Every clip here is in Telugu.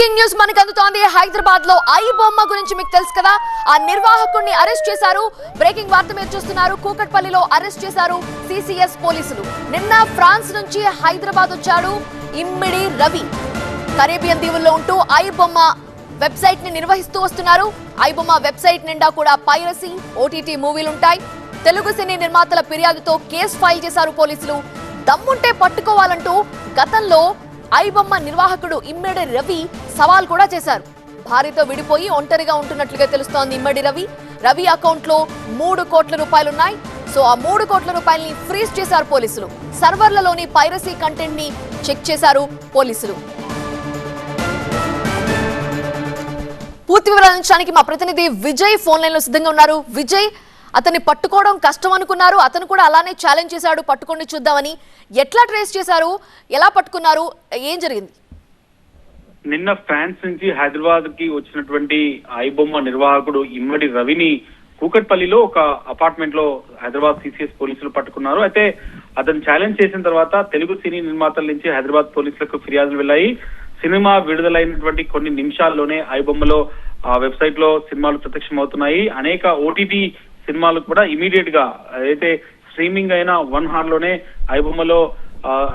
బ్రేకింగ్ న్యూస్ మనకు అందుతోంది హైదరాబాద్లో ఐ బొమ్మ గురించి మీకు తెలుసు కదా? ఆ నిర్వాహకుడిని అరెస్ట్ చేశారు. బ్రేకింగ్ వార్త మీరు చూస్తున్నారు. కూకట్పల్లిలో అరెస్ట్ చేశారు సిసిఎస్ పోలీసులు. నిన్న ఫ్రాన్స్ నుంచి హైదరాబాద్ వచ్చాడు ఇమ్మిడి రవి. కరేబియన్ దీవుల్లో ఉంటూ ఐ బొమ్మ వెబ్సైట్ని నిర్వహిస్తూ వస్తున్నారు. ఐ బొమ్మ వెబ్సైట్ నిండా కూడా పైరసీ ఓటీటీ మూవీలు ఉంటాయి తెలుగు సినీ నిర్మాతల ఫిర్యాదుతో కేసు ఫైల్ చేశారు పోలీసులు. దమ్ముంటే పట్టుకోవాలంటూ గతంలో ఐబొమ్మ నిర్వాహకుడు ఇమ్మడి రవి సవాల్ కూడా చేశారు. భార్యతో విడిపోయి ఒంటరిగా ఉంటున్నట్లుగా తెలుస్తోంది ఇమ్మడి రవి. రవి అకౌంట్లో మూడు కోట్ల రూపాయలున్నాయి. సో ఆ మూడు కోట్ల రూపాయల్ని ఫ్రీజ్ చేశారు పోలీసులు. సర్వర్లలోని పైరసీ కంటెంట్ని చెక్ చేశారు పోలీసులు. పూర్తి వివరాలు మా ప్రతినిధి విజయ్ ఫోన్ లైన్లో సిద్ధంగా ఉన్నారు. విజయ్ అతన్ని పట్టుకోవడం కష్టం అనుకున్నారు. అతను కూడా అలానే ఛాలెంజ్ చేశాడు పట్టుకొని చూద్దామని. ఎట్లా ట్రేస్ చేశారు? ఎలా పట్టుకున్నారు? ఏం జరిగింది? నిన్న ఫ్రాన్స్ నుంచి హైదరాబాద్కి వచ్చినటువంటి ఐబొమ్మ నిర్వాహకుడు ఇమ్మడి రవిని కూకట్పల్లిలో ఒక అపార్ట్మెంట్లో హైదరాబాద్ సిసిఎస్ పోలీసులు పట్టుకున్నారు. అయితే అతను ఛాలెంజ్ చేసిన తర్వాత తెలుగు సినీ నిర్మాతల నుంచి హైదరాబాద్ పోలీసులకు ఫిర్యాదులు వెళ్ళాయి. సినిమా విడుదలైనటువంటి కొన్ని నిమిషాల్లోనే ఐబొమ్మలో ఆ వెబ్సైట్లో సినిమాలు ప్రత్యక్షమవుతున్నాయి. అనేక ఓటీటీ సినిమాలు కూడా ఇమీడియట్గా అయితే స్ట్రీమింగ్ అయిన వన్ హార్లోనే ఐబొమ్మలో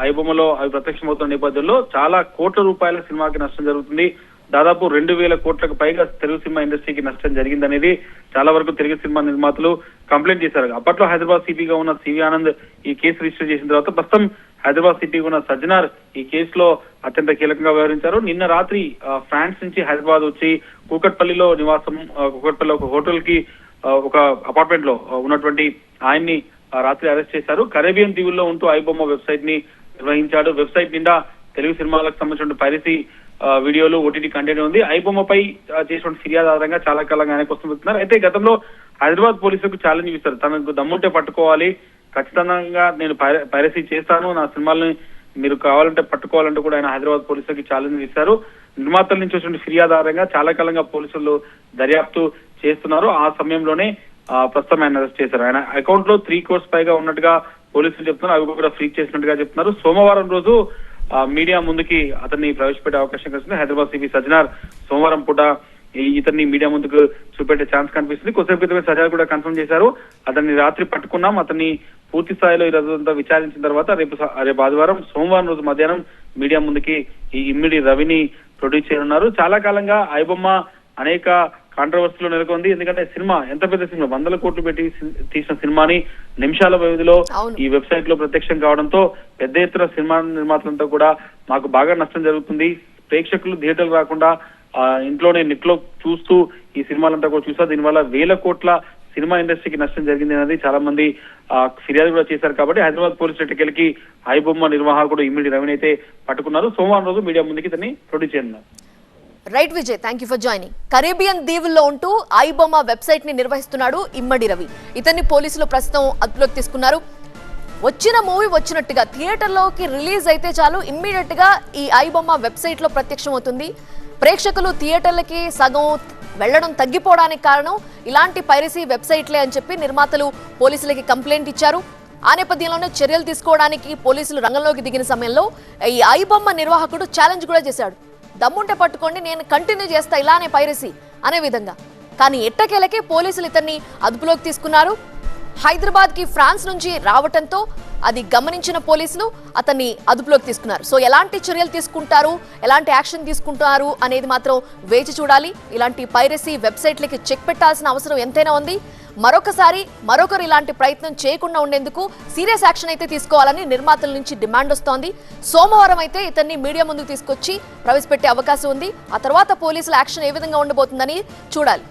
ఐబొమ్మలో అవి ప్రత్యక్షమవుతున్న నేపథ్యంలో చాలా కోట్ల రూపాయల సినిమాకి నష్టం జరుగుతుంది. దాదాపు రెండు వేల కోట్లకు పైగా తెలుగు సినిమా ఇండస్ట్రీకి నష్టం జరిగిందనేది చాలా వరకు తెలుగు సినిమా నిర్మాతలు కంప్లైంట్ చేశారు. అప్పట్లో హైదరాబాద్ సిటీగా ఉన్న సివి ఆనంద్ ఈ కేసు రిజిస్టర్ చేసిన తర్వాత ప్రస్తుతం హైదరాబాద్ సిటీగా ఉన్న సజ్జనార్ ఈ కేసులో అత్యంత కీలకంగా వ్యవహరించారు. నిన్న రాత్రి ఫ్రాన్స్ నుంచి హైదరాబాద్ వచ్చి కూకట్పల్లిలో నివాసం కూకట్పల్లి కూకట్పల్లిలో ఒక హోటల్కి ఒక అపార్ట్మెంట్లో ఉన్నటువంటి ఆయన్ని రాత్రి అరెస్ట్ చేశారు. కరేబియన్ దీవుల్లో ఉంటూ ఐబొమ్మ వెబ్సైట్ని నిర్వహించాడు. వెబ్సైట్ నిండా తెలుగు సినిమాలకు సంబంధించిన పైరసీ వీడియోలు ఓటీటీ కంటెంట్ ఉంది. ఐబొమ్మపై చేసిన ఫిర్యాదు ఆధారంగా చాలా కాలంగా ఆయనకు వస్తున్నారు అయితే గతంలో హైదరాబాద్ పోలీసులకు ఛాలెంజ్ ఇస్తారు తనకు దమ్ముంటే పట్టుకోవాలి. ఖచ్చితంగా నేను పైరసీ చేస్తాను. నా సినిమాలని మీరు కావాలంటే పట్టుకోవాలంటే కూడా ఆయన హైదరాబాద్ పోలీసులకి ఛాలెంజ్ ఇస్తారు నిర్మాతల నుంచి వచ్చిన ఫిర్యాదు ఆధారంగా చాలా కాలంగా పోలీసులు దర్యాప్తు చేస్తున్నారు. ఆ సమయంలోనే ఆ, ప్రస్తుతం ఆయన అరెస్ట్ చేశారు. ఆయన అకౌంట్లో త్రీ కోర్స్ పైగా ఉన్నట్టుగా పోలీసులు చెప్తున్నారు. అవి కూడా ఫ్రీ చేసినట్టుగా చెప్తున్నారు. సోమవారం రోజు ఆ, మీడియా ముందుకి అతన్ని ప్రవేశపెట్టే అవకాశం కనిపిస్తుంది హైదరాబాద్ సిబి సజ్జనార్ సోమవారం పూట ఈ- ఇతన్ని మీడియా ముందుకు చూపెట్టే ఛాన్స్ కనిపిస్తుంది. కొద్దిసేపు క్రితమే సజ్జనార్ కూడా కన్ఫర్మ్ చేశారు. అతన్ని రాత్రి పట్టుకున్నాం. అతన్ని పూర్తి స్థాయిలో ఈ రోజు అంతా విచారించిన తర్వాత రేపు రేపు ఆదివారం సోమవారం రోజు మధ్యాహ్నం మీడియా ముందుకి ఈ ఇమ్మిడి రవిని ప్రొడ్యూస్ చేయనున్నారు. చాలా కాలంగా ఐబొమ్మ అనేక కాంట్రవర్సీలో నెలకొంది. ఎందుకంటే సినిమా ఎంత పెద్ద సినిమా? వందల కోట్లు పెట్టి తీసిన సినిమాని నిమిషాల వ్యవధిలో. ఈ వెబ్సైట్లో ప్రత్యక్షం కావడంతో పెద్ద ఎత్తున సినిమా నిర్మాతలంతా కూడా మాకు బాగా నష్టం జరుగుతుంది. ప్రేక్షకులు థియేటర్లు రాకుండా ఇంట్లోనే నెట్లో చూస్తూ ఈ సినిమాలంతా కూడా చూసా దీనివల్ల వేల కోట్ల సినిమా ఇండస్ట్రీకి నష్టం జరిగింది అనేది చాలా మంది ఫిర్యాదు కూడా చేశారు కాబట్టి హైదరాబాద్ పోలీస్ స్టేషన్కి ఐబొమ్మ నిర్వాహకుడు ఇమ్మిడి రవిని అయితే పట్టుకున్నారు. సోమవారం రోజు మీడియా ముందుకి ఇతన్ని ప్రొడ్యూస్ చేయనున్నారు right Vijay thank you for joining Caribbean దీవుల్లో ఉంటూ ఐబొమ్మ వెబ్సైట్ని నిర్వహిస్తున్నాడు ఇమ్మడి రవి. ఇతన్ని పోలీసులు ప్రస్తుతం అదుపులోకి తీసుకున్నారు. వచ్చిన మూవీ వచ్చినట్టుగా థియేటర్లోకి రిలీజ్ అయితే చాలు ఇమ్మీడియట్గా ఈ ఐబొమ్మ వెబ్సైట్లో ప్రత్యక్షం అవుతుంది ప్రేక్షకులు థియేటర్లకి సగం వెళ్ళడం తగ్గిపోవడానికి కారణం ఇలాంటి పైరసీ వెబ్సైట్లే అని చెప్పి నిర్మాతలు పోలీసులకి కంప్లైంట్ ఇచ్చారు. ఆ నేపథ్యంలోనే చర్యలు తీసుకోవడానికి పోలీసులు రంగంలోకి దిగిన సమయంలో ఈ ఐబొమ్మ నిర్వాహకుడు ఛాలెంజ్ కూడా చేశాడు. దమ్ముంటే పట్టుకోండి నేను కంటిన్యూ చేస్తా ఇలానే పైరసీ అనే విధంగా. కానీ ఎట్టకేలకే పోలీసులు ఇతన్ని అదుపులోకి తీసుకున్నారు. హైదరాబాద్కి ఫ్రాన్స్ నుంచి రావటంతో అది గమనించిన పోలీసులు అతన్ని అదుపులోకి తీసుకున్నారు. సో ఎలాంటి చర్యలు తీసుకుంటారు ఎలాంటి యాక్షన్ తీసుకుంటారు అనేది మాత్రం వేచి చూడాలి. ఇలాంటి పైరసీ వెబ్సైట్లకి చెక్ పెట్టాల్సిన అవసరం ఎంతైనా ఉంది. మరొకసారి మరొకరు ఇలాంటి ప్రయత్నం చేయకుండా ఉండేందుకు సీరియస్ యాక్షన్ అయితే తీసుకోవాలని నిర్మాతల నుంచి డిమాండ్ వస్తోంది. సోమవారం అయితే ఇతన్ని మీడియా ముందుకు తీసుకొచ్చి ప్రవేశపెట్టే అవకాశం ఉంది. ఆ తర్వాత పోలీసుల యాక్షన్ ఏ విధంగా ఉండబోతుందని చూడాలి.